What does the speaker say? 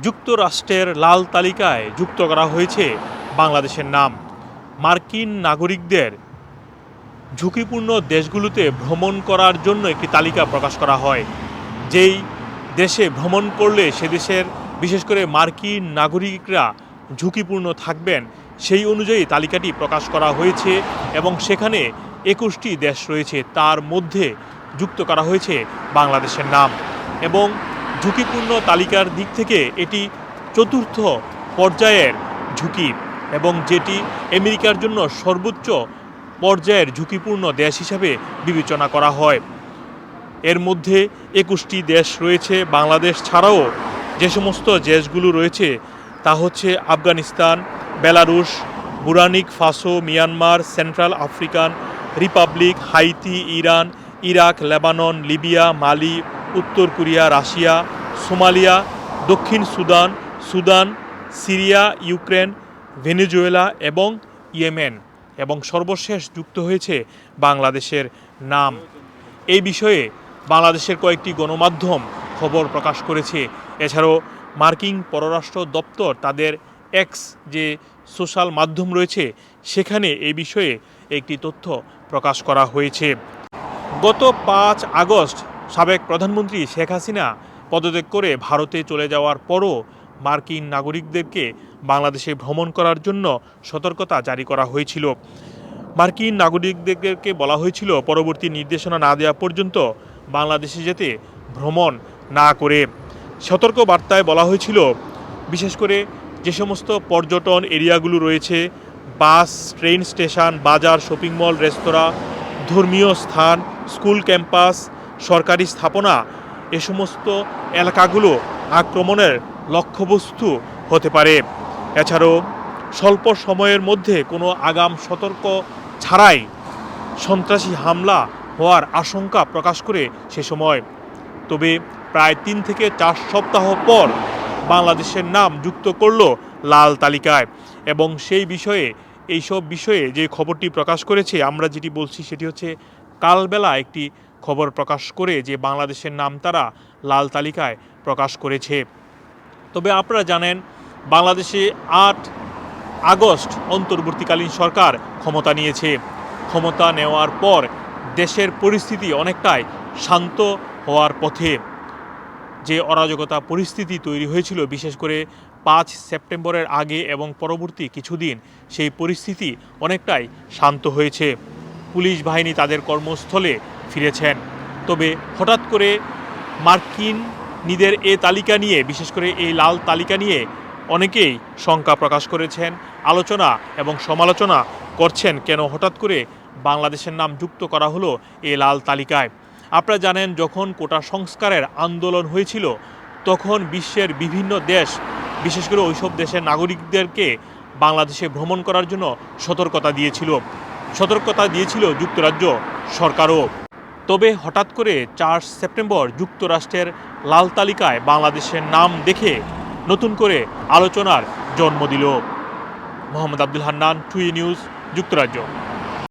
যুক্তরাষ্ট্রের লাল তালিকায় যুক্ত করা হয়েছে বাংলাদেশের নাম। মার্কিন নাগরিকদের ঝুঁকিপূর্ণ দেশগুলোতে ভ্রমণ করার জন্য একটি তালিকা প্রকাশ করা হয়, যেই দেশে ভ্রমণ করলে সে দেশের বিশেষ করে মার্কিন নাগরিকরা ঝুঁকিপূর্ণ থাকবেন, সেই অনুযায়ী তালিকাটি প্রকাশ করা হয়েছে এবং সেখানে একুশটি দেশ রয়েছে, তার মধ্যে যুক্ত করা হয়েছে বাংলাদেশের নাম। এবং ঝুঁকিপূর্ণ তালিকার দিক থেকে এটি চতুর্থ পর্যায়ের ঝুঁকি এবং যেটি আমেরিকার জন্য সর্বোচ্চ পর্যায়ের ঝুঁকিপূর্ণ দেশ হিসাবে বিবেচনা করা হয়। এর মধ্যে একুশটি দেশ রয়েছে। বাংলাদেশ ছাড়াও যে সমস্ত দেশগুলো রয়েছে তা হচ্ছে Afghanistan, Belarus, Burkina Faso, Myanmar, Central African Republic, Haiti, Iran, Iraq, Lebanon, Libya, Mali উত্তর কোরিয়া, রাশিয়া, সোমালিয়া, দক্ষিণ Sudan Sudan, Syria, Ukraine, Venezuela এবং ইয়েমেন এবং সর্বশেষ যুক্ত হয়েছে বাংলাদেশের নাম। এই বিষয়ে বাংলাদেশের কয়েকটি গণমাধ্যম খবর প্রকাশ করেছে। এছাড়াও মার্কিন পররাষ্ট্র দপ্তর তাদের এক্স যে সোশ্যাল মাধ্যম রয়েছে, সেখানে এই বিষয়ে একটি তথ্য প্রকাশ করা হয়েছে। গত পাঁচ আগস্ট সাবেক প্রধানমন্ত্রী শেখ হাসিনা পদত্যাগ করে ভারতে চলে যাওয়ার পরও মার্কিন নাগরিকদেরকে বাংলাদেশে ভ্রমণ করার জন্য সতর্কতা জারি করা হয়েছিল। মার্কিন নাগরিকদেরকে বলা হয়েছিল, পরবর্তী নির্দেশনা না দেওয়া পর্যন্ত বাংলাদেশে যেতে ভ্রমণ না করে। সতর্ক বার্তায় বলা হয়েছিল, বিশেষ করে যে সমস্ত পর্যটন এরিয়াগুলো রয়েছে, বাস, ট্রেন স্টেশন, বাজার, শপিং মল, রেস্তোরাঁ, ধর্মীয় স্থান, স্কুল ক্যাম্পাস সরকারি স্থাপনা, এ সমস্ত এলাকাগুলো আক্রমণের লক্ষ্যবস্তু হতে পারে। এছাড়াও স্বল্প সময়ের মধ্যে কোনো আগাম সতর্ক ছাড়াই সন্ত্রাসী হামলা হওয়ার আশঙ্কা প্রকাশ করে সে সময়। তবে প্রায় তিন থেকে চার সপ্তাহ পর বাংলাদেশের নাম যুক্ত করল লাল তালিকায় এবং সেই বিষয়ে, এইসব বিষয়ে যে খবরটি প্রকাশ করেছে, আমরা যেটি বলছি সেটি হচ্ছে, কালবেলা একটি খবর প্রকাশ করে যে বাংলাদেশের নাম তারা লাল তালিকায় প্রকাশ করেছে। তবে আপনারা জানেন, বাংলাদেশে আট আগস্ট অন্তর্বর্তীকালীন সরকার ক্ষমতা নিয়েছে। ক্ষমতা নেওয়ার পর দেশের পরিস্থিতি অনেকটাই শান্ত হওয়ার পথে। যে অরাজকতা পরিস্থিতি তৈরি হয়েছিল, বিশেষ করে পাঁচ সেপ্টেম্বরের আগে এবং পরবর্তী কিছুদিন, সেই পরিস্থিতি অনেকটাই শান্ত হয়েছে। পুলিশ বাহিনী তাদের কর্মস্থলে ফিরেছেন। তবে হঠাৎ করে মার্কিন নিদের এ তালিকা নিয়ে, বিশেষ করে এই লাল তালিকা নিয়ে অনেকেই শঙ্কা প্রকাশ করেছেন। আলোচনা এবং সমালোচনা করছেন কেন হঠাৎ করে বাংলাদেশের নাম যুক্ত করা হলো এই লাল তালিকায়। আপনারা জানেন, যখন কোটা সংস্কারের আন্দোলন হয়েছিল, তখন বিশ্বের বিভিন্ন দেশ, বিশেষ করে ওইসব দেশের নাগরিকদেরকে বাংলাদেশে ভ্রমণ করার জন্য সতর্কতা দিয়েছিল। সতর্কতা দিয়েছিল যুক্তরাজ্য সরকারও। তবে হঠাৎ করে চার সেপ্টেম্বর যুক্তরাষ্ট্রের লাল তালিকায় বাংলাদেশের নাম দেখে নতুন করে আলোচনার জন্ম দিল। মোহাম্মদ আব্দুল হান্নান টুই নিউজ, যুক্তরাজ্য।